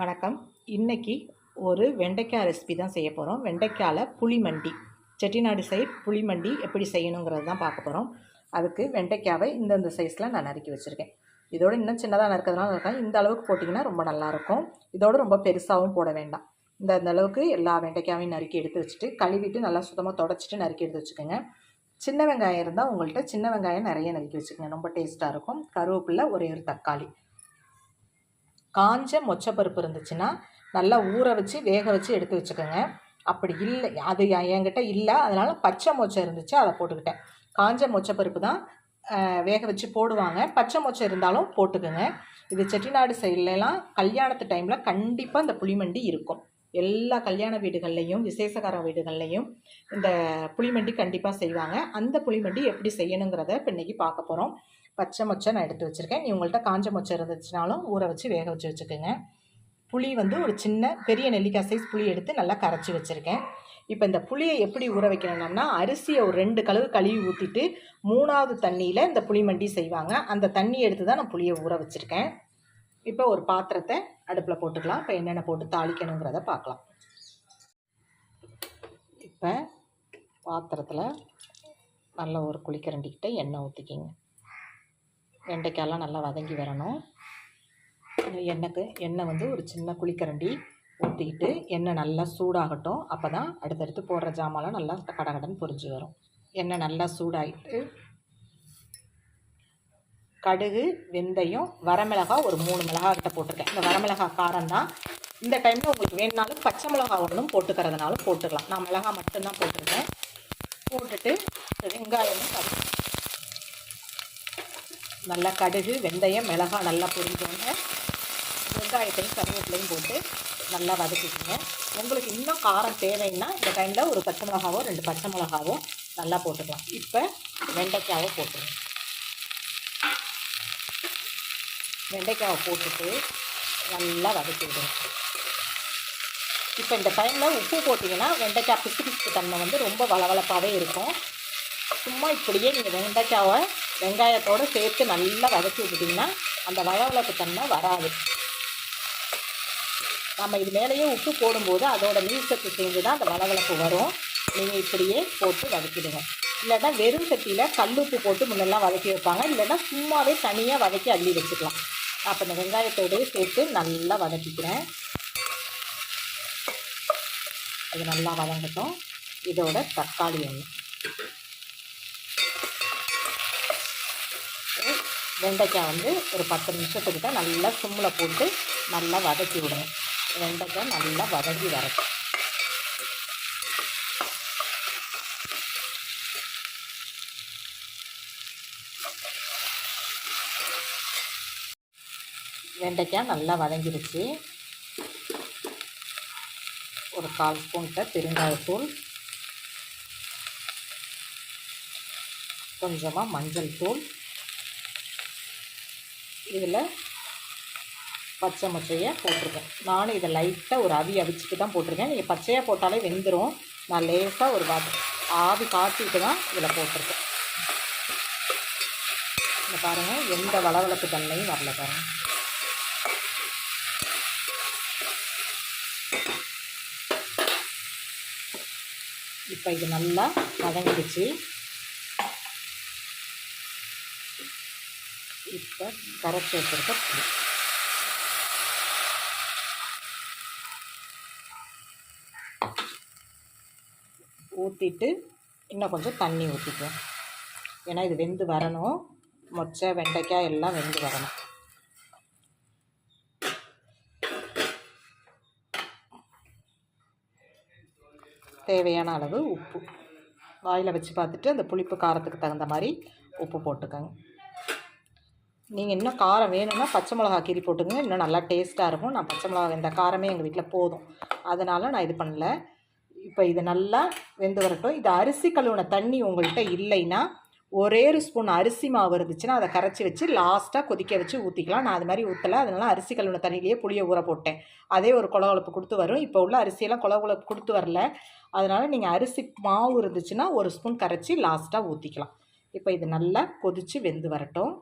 வணக்கம். இன்னைக்கு ஒரு வெண்டைக்காய் ரெசிபி தான் செய்ய போகிறோம் வெண்டைக்காயில் புளிமண்டி செட்டிநாடு சைட் புளிமண்டி எப்படி செய்யணுங்கிறது தான் பார்க்க போகிறோம் அதுக்கு வெண்டைக்காவை இந்தந்த சைஸில் நான் நறுக்கி வச்சுருக்கேன். இதோட இன்னும் சின்னதாக நறுக்கிறதுனால இருக்கேன் இந்த அளவுக்கு போட்டிங்கன்னா ரொம்ப நல்லாயிருக்கும் இதோட ரொம்ப பெருசாகவும் போட வேண்டாம். இந்த இந்த அளவுக்கு எல்லா வெண்டைக்காவையும் நறுக்கி எடுத்து வச்சுட்டு கழுவிட்டு நல்லா சுத்தமாக தொடச்சிட்டு நறுக்கி எடுத்து வச்சுக்கோங்க. சின்ன வெங்காயம் இருந்தால் உங்கள்கிட்ட சின்ன வெங்காயம் நிறைய நறுக்கி வச்சுக்கோங்க. ரொம்ப டேஸ்ட்டாக இருக்கும். கருவேப்பிலை ஒரே ஒரு தக்காளி. காஞ்ச மொச்சப்பருப்பு இருந்துச்சுன்னா நல்லா ஊற வச்சு வேக வச்சு எடுத்து வச்சுக்கோங்க. அப்படி இல்லை அது என்- என்கிட்ட இல்லை. அதனால் பச்சை மொச்சை இருந்துச்சு அதை போட்டுக்கிட்டேன். காஞ்ச மொச்சப்பருப்பு தான் வேக வச்சு போடுவாங்க. பச்சை மொச்சை இருந்தாலும் போட்டுக்கோங்க. இது செட்டிநாடு சைட்லலாம் கல்யாணத்து டைமில் கண்டிப்பாக இந்த புளிமண்டி இருக்கும். எல்லா கல்யாண வீடுகள்லையும் விசேஷகார வீடுகள்லையும் இந்த புளிமண்டி கண்டிப்பாக செய்வாங்க. அந்த புளிமண்டி எப்படி செய்யணுங்கிறத இப்போ இன்றைக்கி பார்க்க போகிறோம் பச்சை மொச்சை நான் எடுத்து வச்சுருக்கேன். நீ உங்கள்கிட்ட காஞ்ச மொச்சை இருந்துச்சுனாலும் ஊற வச்சு வேக வச்சு வச்சுக்கோங்க. புளி வந்து ஒரு சின்ன பெரிய நெல்லிக்காய் சைஸ் புளி எடுத்து நல்லா கரைச்சி வச்சுருக்கேன். இப்போ இந்த புளியை எப்படி ஊற வைக்கணும்னா அரிசியை ஒரு ரெண்டு கழுவு கழுவி ஊற்றிட்டு மூணாவது தண்ணியில் இந்த புளிமண்டி செய்வாங்க. அந்த தண்ணி எடுத்து தான் நான் புளியை ஊற வச்சுருக்கேன். இப்போ ஒரு பாத்திரத்தை அடுப்பில் போட்டுக்கலாம். இப்போ என்னென்ன போட்டு தாளிக்கணுங்கிறத பார்க்கலாம். இப்போ பாத்திரத்தில் நல்ல ஒரு குளிக்கரண்டிக்கிட்ட எண்ணெய் ஊற்றிக்கிங்க வெண்டைக்காயெல்லாம் நல்லா வதங்கி வரணும். எண்ணெய்க்கு எண்ணெய் வந்து ஒரு சின்ன குளிக்கரண்டி ஊற்றிக்கிட்டு எண்ணெய் நல்லா சூடாகட்டும். அப்போ தான் அடுத்தடுத்து போடுற ஜாமான்லாம் நல்லா கடகடன்னு பொரிஞ்சு வரும். எண்ணெய் நல்லா சூடாகிட்டு கடுகு வெந்தயம் வரமிளகா ஒரு மூணு மிளகா கிட்ட போட்டிருக்கேன். இந்த வரமிளகா காரம் தான் இந்த டைமில் உங்களுக்கு வேணுனாலும் பச்சை மிளகா ஒன்றும் போட்டுக்கிறதுனாலும் போட்டுக்கலாம். நான் மிளகா மட்டும்தான் போட்டிருக்கேன். போட்டுட்டு வெங்காயமும் நல்லா கடுகு வெந்தயம் மிளகாய் நல்லா பொரிஞ்சோங்க வெங்காயத்தையும் கருவேப்பிலையும் போட்டு நல்லா வதக்கிக்கோங்க. உங்களுக்கு இன்னும் காரம் தேவைன்னா இந்த டைமில் ஒரு பச்சை மிளகாவோ ரெண்டு பச்சை மிளகாவோ நல்லா போட்டுக்கலாம். இப்போ வெண்டைக்காவை போட்டுருங்க. வெண்டைக்காவை போட்டுட்டு நல்லா வதக்கி விடுங்க. இப்போ இந்த டைமில் உப்பு போட்டிங்கன்னா வெண்டைக்காய் பிசு பிசுப்பு தன்மை வந்து ரொம்ப வளவளப்பாகவே இருக்கும். சும்மா இப்படியே நீங்கள் வெண்டைக்காவை வெங்காயத்தோடு சேர்த்து நல்லா வதக்கி விட்டுட்டிங்கன்னா அந்த வளவளப்பு தன்மை வராது. நம்ம இது மேலேயே உப்பு போடும்போது அதோட நீர்ச்சத்து சேர்ந்து தான் அந்த வளவளப்பு வரும். நீங்கள் இப்படியே போட்டு வதக்கிடுங்க. இல்லைன்னா வெறும் சட்டியில் கல்லுப்பு போட்டு முன்னெல்லாம் வதக்கி வைப்பாங்க. இல்லைன்னா சும்மாவே தனியாக வதக்கி அள்ளி வச்சுக்கலாம். அப்போ இந்த வெங்காயத்தோடய சேர்த்து நல்லா வதக்கிக்கிறேன். அது நல்லா வதங்கட்டும். இதோட தக்காளி எண்ணெய். வெண்டைக்காய் வந்து ஒரு பத்து நிமிஷத்துக்கிட்ட நல்லா சிம்மில் போட்டு நல்லா வதக்கி விடுங்க வெண்டைக்காய் நல்லா வதங்கி வரட்டும். வெண்டைக்காய் நல்லா வதங்கிருச்சு. ஒரு கால் ஸ்பூன்கிட்ட பெருங்காயத்தூள். கொஞ்சமாக மஞ்சள் தூள். இதில் பச்சை மொச்சையாக போட்டிருக்கேன். நானும் இதை லைட்டாக ஒரு அவி அவிச்சிட்டு தான் போட்டிருக்கேன். நீங்கள் பச்சையாக போட்டாலே வெந்துடும் நான் லேசாக ஒரு வத ஆவி காட்டிட்டு தான் இதில் போட்டிருக்கேன். இந்த பாருங்கள் எந்த வளவளப்பு தன்மையும் வரல பாருங்கள் இப்போ இது நல்லா வதங்கிடுச்சு. இப்போ கரைச்சி வச்சுருக்க புளி ஊற்றிட்டு இன்னும் கொஞ்சம் தண்ணி ஊற்றிக்குவோம் ஏன்னா இது வெந்து வரணும். மொச்சை வெண்டைக்காய் எல்லாம் வெந்து வரணும். தேவையான அளவு உப்பு. வாயில் வச்சு பார்த்துட்டு அந்த புளிப்பு காரத்துக்கு தகுந்த மாதிரி உப்பு போட்டுக்கோங்க. நீங்கள் இன்னும் காரம் வேணும்னா பச்சை மிளகா கீரி போட்டுங்க இன்னும் நல்லா டேஸ்ட்டாக இருக்கும். நான் பச்சை மிளகா இந்த காரமே எங்கள் வீட்டில் போதும். அதனால் நான் இது பண்ணல. இப்போ இது நல்லா வெந்து வரட்டும். இது அரிசி கழுவுன தண்ணி உங்கள்கிட்ட இல்லைன்னா ஒரே ஒரு ஸ்பூன் அரிசி மாவு இருந்துச்சுன்னா அதை கரைச்சி வச்சு லாஸ்ட்டாக கொதிக்க வச்சு ஊற்றிக்கலாம் நான் அது மாதிரி ஊற்றலை அதனால அரிசி கழுவின தண்ணியிலேயே புளியை ஊற போட்டேன். அதே ஒரு குழகுழப்பு கொடுத்து வரும். இப்போ உள்ள அரிசியெல்லாம் குழகுழப்பு கொடுத்து வரல. அதனால் நீங்கள் அரிசி மாவு இருந்துச்சுன்னா ஒரு ஸ்பூன் கரைச்சி லாஸ்ட்டாக ஊற்றிக்கலாம் இப்போ இது நல்லா கொதித்து வெந்து வரட்டும்.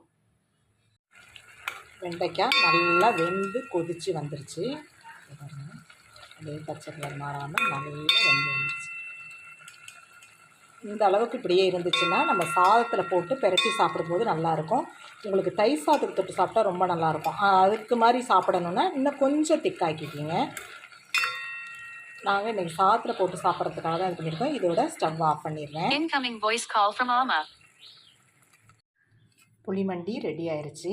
வெண்டைக்காய் நல்லா வெந்து கொதித்து வந்துருச்சு. அப்படியே பச்சை கலர் மாறாமல் நல்லா வெந்து வந்துருச்சு. இந்த அளவுக்கு இப்படியே இருந்துச்சுன்னா நம்ம சாதத்தில் போட்டு பெரட்டி சாப்பிடும்போது நல்லாயிருக்கும். உங்களுக்கு தயிர் சாதத்துக்கு தொட்டு சாப்பிட்டா ரொம்ப நல்லாயிருக்கும். அதுக்கு மாதிரி சாப்பிடணுன்னா இன்னும் கொஞ்சம் திக்காக்கிக்கிங்க நாங்கள் இன்றைக்கி சாதத்தில் போட்டு சாப்பிட்றதுக்காக தான் இது பண்ணியிருக்கோம். இதோட ஸ்டவ் ஆஃப் பண்ணிடுறேன். Incoming voice call from Alma. புளிமண்டி ரெடி பாருங்க,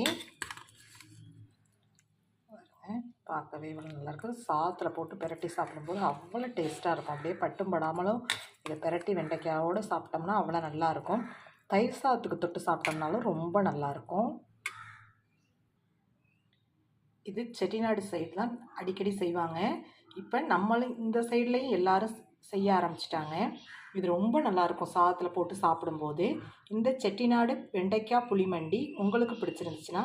பார்க்கவே இவ்வளோ நல்லாயிருக்கு சாத்தில் போட்டு பெரட்டி சாப்பிடும்போது அவ்வளோ டேஸ்ட்டாக இருக்கும். அப்படியே பட்டும் படாமலும் இதை பெரட்டி வெண்டைக்காயோடு சாப்பிட்டோம்னா அவ்வளோ நல்லாயிருக்கும் தயிர் சாதத்துக்கு தொட்டு சாப்பிட்டோம்னாலும் ரொம்ப நல்லாயிருக்கும் இது செட்டிநாடு சைட்லாம் அடிக்கடி செய்வாங்க. இப்போ நம்மளும் இந்த சைட்லேயும் எல்லாரும் செய்ய ஆரம்பிச்சிட்டாங்க. இது ரொம்ப நல்லாயிருக்கும் சாதத்தில் போட்டு சாப்பிடும்போது. இந்த செட்டிநாடு வெண்டைக்காய் புளிமண்டி உங்களுக்கு பிடிச்சிருந்துச்சுன்னா